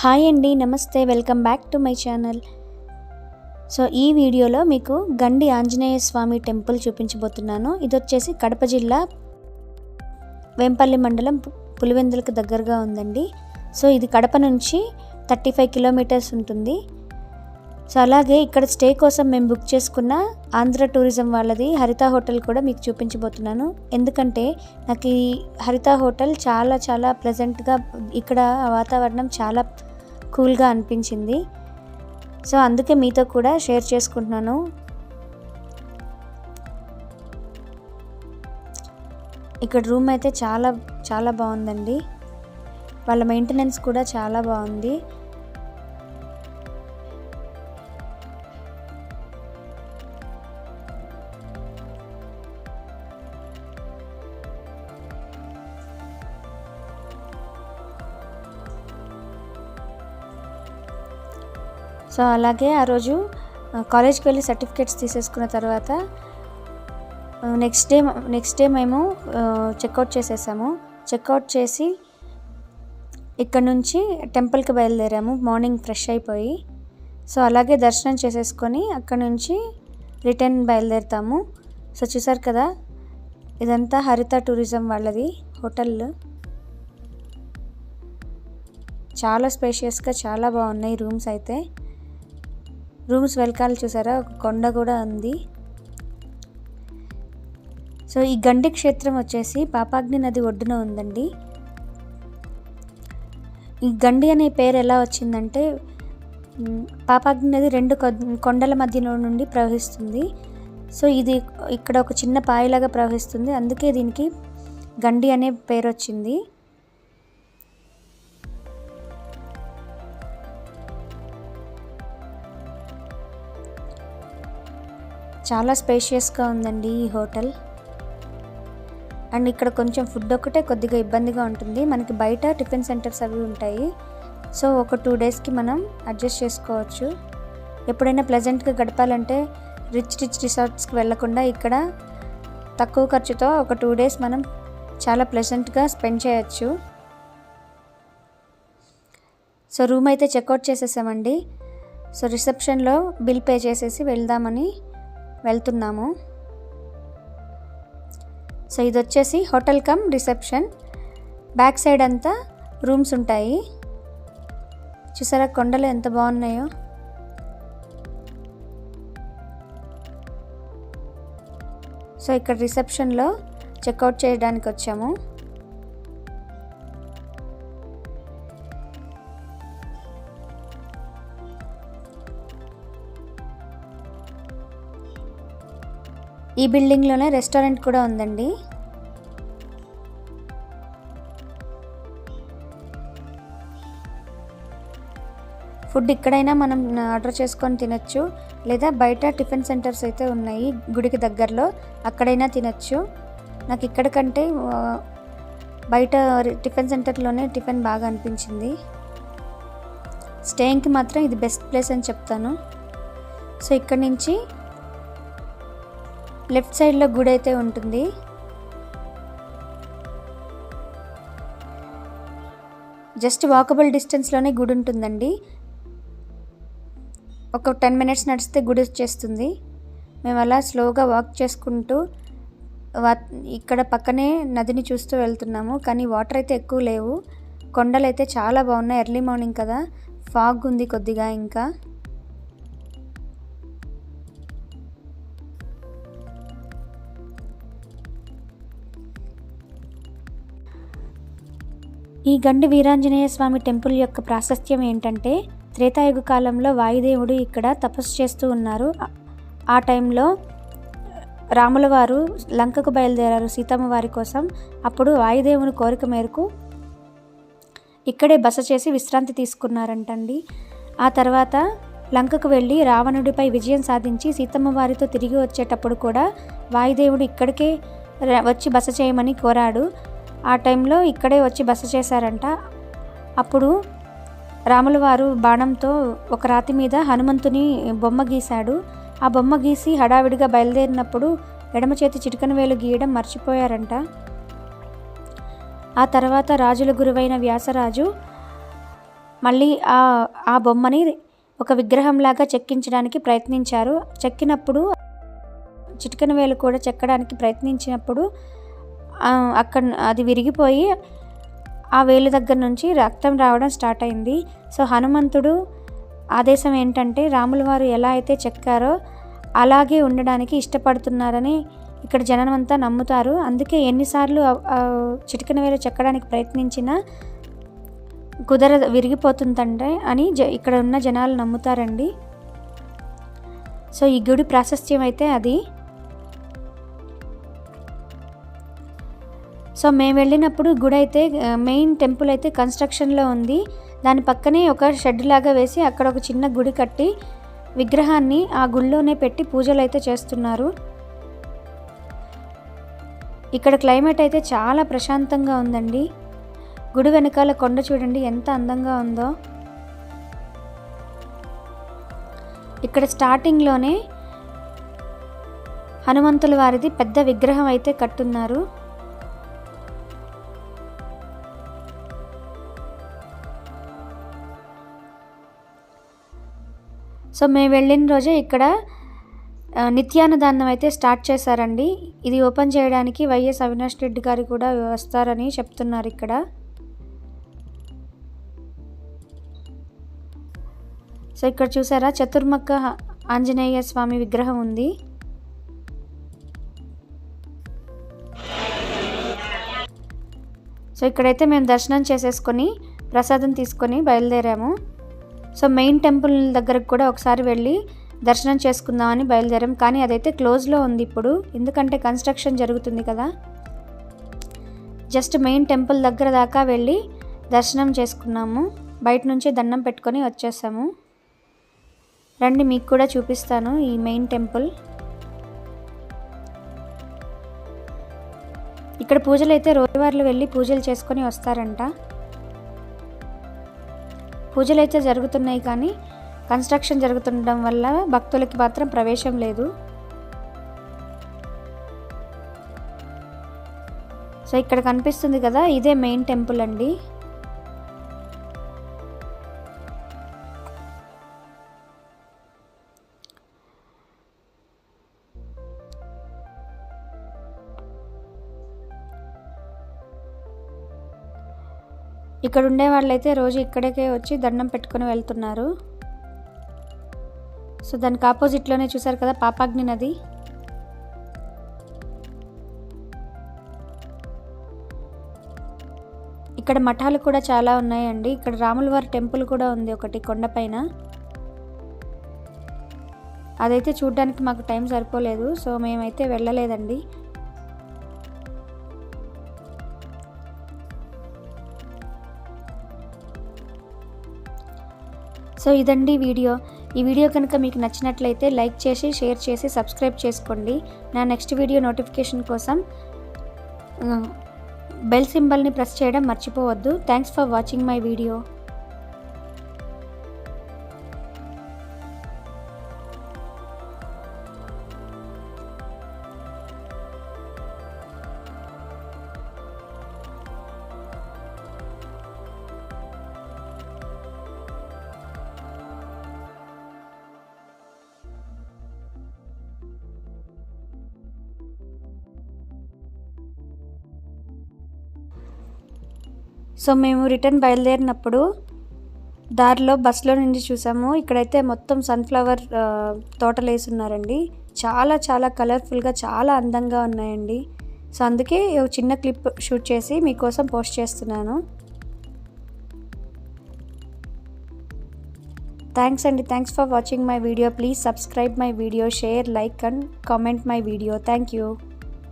Hi అండి నమస్తే welcome back to my channel. So ఈ వీడియోలో మీకు గండి ఆంజనేయ స్వామి టెంపుల్ చూపించబోతున్నాను. ఇది వచ్చేసి కడప జిల్లా వేంపల్లి మండలం పులివెందులకు దగ్గరగా ఉందండి. సో ఇది కడప నుంచి థర్టీ ఫైవ్ కిలోమీటర్స్ ఉంటుంది. సో అలాగే ఇక్కడ స్టే కోసం మేము బుక్ చేసుకున్న ఆంధ్ర టూరిజం వాళ్ళది హరిత హోటల్ కూడా మీకు చూపించబోతున్నాను. ఎందుకంటే నాకు ఈ హరిత హోటల్ చాలా చాలా ప్లెజెంట్గా ఇక్కడ వాతావరణం చాలా కూల్గా అనిపించింది. సో అందుకే మీతో కూడా షేర్ చేసుకుంటున్నాను. ఇక్కడ రూమ్ అయితే చాలా చాలా బాగుందండి. వాళ్ళ మెయింటెనెన్స్ కూడా చాలా బాగుంది. సో అలాగే ఆ రోజు కాలేజ్కి వెళ్ళి సర్టిఫికేట్స్ తీసేసుకున్న తర్వాత నెక్స్ట్ డే నెక్స్ట్ డే మేము చెక్అవుట్ చేసేసాము. చెక్అవుట్ చేసి ఇక్కడ నుంచి టెంపుల్కి బయలుదేరాము. మార్నింగ్ ఫ్రెష్ అయిపోయి. సో అలాగే దర్శనం చేసేసుకొని అక్కడ నుంచి రిటర్న్ బయలుదేరుతాము. సో చూసారు కదా ఇదంతా హరిత టూరిజం వాళ్ళది హోటల్. చాలా స్పేషియస్గా చాలా బాగున్నాయి రూమ్స్ అయితే. రూమ్స్ వెనకాల చూసారా? ఒక కొండ కూడా ఉంది. సో ఈ గండి క్షేత్రం వచ్చేసి పాపాగ్ని నది ఒడ్డున ఉందండి. ఈ గండి అనే పేరు ఎలా వచ్చిందంటే పాపాగ్ని నది రెండు కొండల మధ్యలో నుండి ప్రవహిస్తుంది. సో ఇది ఇక్కడ ఒక చిన్న పాయలాగా ప్రవహిస్తుంది. అందుకే దీనికి గండి అనే పేరు వచ్చింది. చాలా స్పేషియస్గా ఉందండి ఈ హోటల్. అండ్ ఇక్కడ కొంచెం ఫుడ్ ఒకటే కొద్దిగా ఇబ్బందిగా ఉంటుంది. మనకి బయట టిఫిన్ సెంటర్స్ అవి ఉంటాయి. సో ఒక టూ డేస్కి మనం అడ్జస్ట్ చేసుకోవచ్చు. ఎప్పుడైనా ప్లెజెంట్గా గడపాలంటే రిచ్ రిచ్ రిసార్ట్స్కి వెళ్ళకుండా ఇక్కడ తక్కువ ఖర్చుతో ఒక టూ డేస్ మనం చాలా ప్లెజెంట్గా స్పెండ్ చేయొచ్చు. సో రూమ్ అయితే చెక్అవుట్ చేసేసామండి. సో రిసెప్షన్లో బిల్ పే చేసేసి వెళ్దామని వెళ్తున్నాము. సో ఇది వచ్చేసి hotel cum reception. Back side అంతా రూమ్స్ ఉంటాయి. చూసారా కొండలు ఎంత బాగున్నాయో. సో ఇక్కడ రిసెప్షన్లో చెక్అవుట్ చేయడానికి వచ్చాము ఈ బిల్డింగ్లోనే రెస్టారెంట్ కూడా ఉందండి. ఫుడ్ ఇక్కడైనా మనం ఆర్డర్ చేసుకొని తినచ్చు. లేదా బయట టిఫిన్ సెంటర్స్ అయితే ఉన్నాయి గుడికి దగ్గరలో. అక్కడైనా తినచ్చు. నాకు ఇక్కడ కంటే బయట టిఫిన్ సెంటర్లోనే టిఫిన్ బాగా అనిపించింది. స్టేయింగ్కి మాత్రం ఇది బెస్ట్ ప్లేస్ అని చెప్తాను. సో ఇక్కడ నుంచి లెఫ్ట్ సైడ్లో గుడి అయితే ఉంటుంది. జస్ట్ వాకబుల్ డిస్టెన్స్లోనే గుడి ఉంటుందండి. ఒక టెన్ మినిట్స్ నడిస్తే గుడి వచ్చేస్తుంది. మేము అలా స్లోగా వాక్ చేసుకుంటూ వా ఇక్కడ పక్కనే నదిని చూస్తూ వెళ్తున్నాము. కానీ వాటర్ అయితే ఎక్కువ లేవు. కొండలు అయితే చాలా బాగున్నాయి. ఎర్లీ మార్నింగ్ కదా. ఫాగ్ ఉంది కొద్దిగా ఇంకా. ఈ గండి వీరాంజనేయ స్వామి టెంపుల్ యొక్క ప్రాశస్త్యం ఏంటంటే త్రేతాయుగ కాలంలో వాయుదేవుడు ఇక్కడ తపస్సు చేస్తూ ఉన్నారు. ఆ- టైంలో రాముల వారు లంకకు బయలుదేరారు సీతమ్మ వారి కోసం. అప్పుడు వాయుదేవుని కోరిక మేరకు ఇక్కడే బస చేసి విశ్రాంతి తీసుకున్నారంటండి. ఆ తర్వాత లంకకు వెళ్ళి రావణుడిపై విజయం సాధించి సీతమ్మ వారితో తిరిగి వచ్చేటప్పుడు కూడా వాయుదేవుడు ఇక్కడికే వచ్చి బస చేయమని కోరాడు. ఆ టైంలో ఇక్కడే వచ్చి బస చేశారంట. అప్పుడు రాముల వారు బాణంతో ఒక రాతి మీద హనుమంతుని బొమ్మ గీశాడు. ఆ బొమ్మ గీసి హడావిడిగా బయలుదేరినప్పుడు ఎడమ చేతి చిటికన వేలు గీయడం మర్చిపోయారంట. ఆ తర్వాత రాజుల గురువైన వ్యాసరాజు మళ్ళీ ఆ ఆ బొమ్మని ఒక విగ్రహంలాగా చెక్కించడానికి ప్రయత్నించారు. చెక్కినప్పుడు చిటికన వేలు కూడా చెక్కడానికి ప్రయత్నించినప్పుడు అక్కడ అది విరిగిపోయి ఆ వేలు దగ్గర నుంచి రక్తం రావడం స్టార్ట్ అయింది. సో హనుమంతుడు ఆదేశం ఏంటంటే రాముల వారు ఎలా అయితే చెక్కారో అలాగే ఉండడానికి ఇష్టపడుతున్నారని ఇక్కడ జనం అంతా నమ్ముతారు. అందుకే ఎన్నిసార్లు చిటికన వేలు చెక్కడానికి ప్రయత్నించినా కుదర విరిగిపోతుందంటే అని జ ఇక్కడ ఉన్న జనాలు నమ్ముతారండి. సో ఈ గుడి ప్రాశస్త్యం అయితే అది. సో మేము వెళ్ళినప్పుడు గుడి అయితే మెయిన్ టెంపుల్ అయితే కన్స్ట్రక్షన్లో ఉంది. దాని పక్కనే ఒక షెడ్ లాగా వేసి అక్కడ ఒక చిన్న గుడి కట్టి విగ్రహాన్ని ఆ గుడిలోనే పెట్టి పూజలు అయితే చేస్తున్నారు. ఇక్కడ క్లైమేట్ అయితే చాలా ప్రశాంతంగా ఉందండి. గుడి వెనకాల కొండ చూడండి ఎంత అందంగా ఉందో. ఇక్కడ స్టార్టింగ్లోనే హనుమంతుల వారిది పెద్ద విగ్రహం అయితే కట్టున్నారు. సో మేము వెళ్ళిన రోజే ఇక్కడ నిత్యానుదానం అయితే స్టార్ట్ చేశారండి. ఇది ఓపెన్ చేయడానికి వైఎస్ అవినాష్ రెడ్డి గారు కూడా వస్తారని చెప్తున్నారు ఇక్కడ. సో ఇక్కడ చూసారా చతుర్మక్క ఆంజనేయ స్వామి విగ్రహం ఉంది. సో ఇక్కడైతే మేము దర్శనం చేసేసుకొని ప్రసాదం తీసుకొని బయలుదేరాము. సో మెయిన్ టెంపుల్ దగ్గరకు కూడా ఒకసారి వెళ్ళి దర్శనం చేసుకుందామని బయలుదేరాం. కానీ అదైతే క్లోజ్లో ఉంది ఇప్పుడు. ఎందుకంటే కన్స్ట్రక్షన్ జరుగుతుంది కదా. జస్ట్ మెయిన్ టెంపుల్ దగ్గర దాకా వెళ్ళి దర్శనం చేసుకున్నాము. బయట నుంచి దండం పెట్టుకొని వచ్చేసాము. రండి మీకు కూడా చూపిస్తాను ఈ మెయిన్ టెంపుల్. ఇక్కడ పూజలు అయితే రోజువార్లు వెళ్ళి పూజలు చేసుకొని వస్తారంట. పూజలు అయితే జరుగుతున్నాయి కానీ కన్స్ట్రక్షన్ జరుగుతుండడం వల్ల భక్తులకి మాత్రం ప్రవేశం లేదు. సో ఇక్కడ కనిపిస్తుంది కదా ఇదే మెయిన్ టెంపుల్ అండి. ఇక్కడ ఉండే వాళ్ళైతే రోజు ఇక్కడికే వచ్చి దండం పెట్టుకొని వెళ్తున్నారు. సో దానికి ఆపోజిట్లోనే చూసారు కదా పాపాగ్ని నది. ఇక్కడ మఠాలు కూడా చాలా ఉన్నాయండి. ఇక్కడ రాములవారి టెంపుల్ కూడా ఉంది ఒకటి కొండపైన అదైతే చూడడానికి మాకు టైం సరిపోలేదు సో మేమైతే వెళ్ళలేదండి. సో ఇదండి వీడియో. ఈ వీడియో కనుక మీకు నచ్చినట్లయితే లైక్ చేసి షేర్ చేసి సబ్స్క్రైబ్ చేసుకోండి. నా నెక్స్ట్ వీడియో నోటిఫికేషన్ కోసం బెల్ సింబల్ని ప్రెస్ చేయడం మర్చిపోవద్దు. Thanks for watching my video. So మేము రిటర్న్ బయలుదేరినప్పుడు దారిలో బస్సులో నుంచి చూసాము. ఇక్కడైతే మొత్తం సన్ఫ్లవర్ తోటలు వేసి ఉన్నారండి చాలా చాలా కలర్ఫుల్గా చాలా అందంగా ఉన్నాయండి. సో అందుకే చిన్న క్లిప్ షూట్ చేసి మీకోసం పోస్ట్ చేస్తున్నాను. థ్యాంక్స్ అండి. Thanks for watching my video. Please subscribe my video share like and comment my video. Thank you.